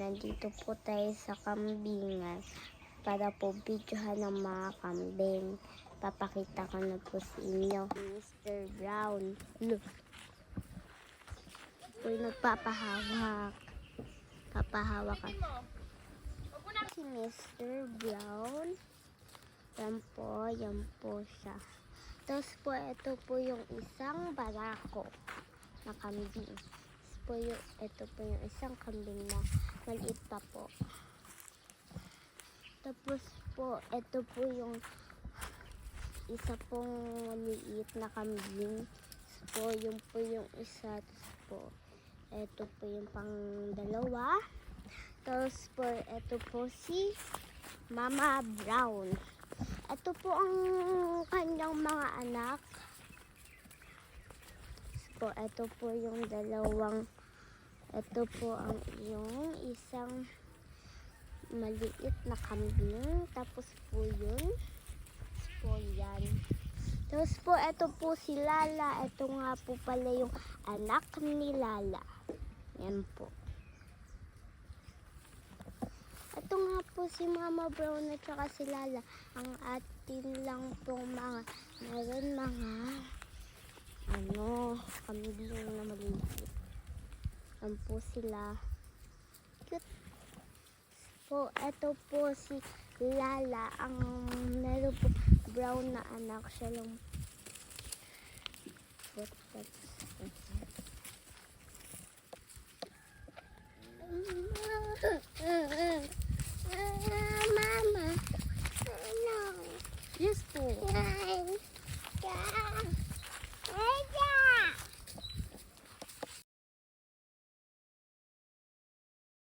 nandito po tayo sa kambingan para po videohan ng mga kambing. Papakita ko na po sa inyo. Mr. Brown. Look. Po yung nagpapahawak. Papahawak ka. Si Mr. Brown. Yan po, yan po siya. Tapos po, ito po yung isang barako na kambing. Po yung, ito po yung isang kambing na maliit pa po. Tapos po, ito po yung isa pong maliit na kambing. Po, yung po yung isa. Tapos po, ito po yung pang dalawa. Tapos po, ito po si Mama Brown. Ito po ang kanyang mga anak. Po, ito po yung dalawang, ito po ang yung isang maliit na kambing. Tapos po yun. Tapos po. Tapos po, ito po si Lala. Ito nga po pala yung anak ni Lala. Yan po. Ito nga po si Mama Brown at saka si Lala. Ang atin lang pong mga, meron mga, ano, kambing na maliit. Yan po sila. Cute. Po, ito po si Lala. Ang meron po brown na anak. Siya lang po.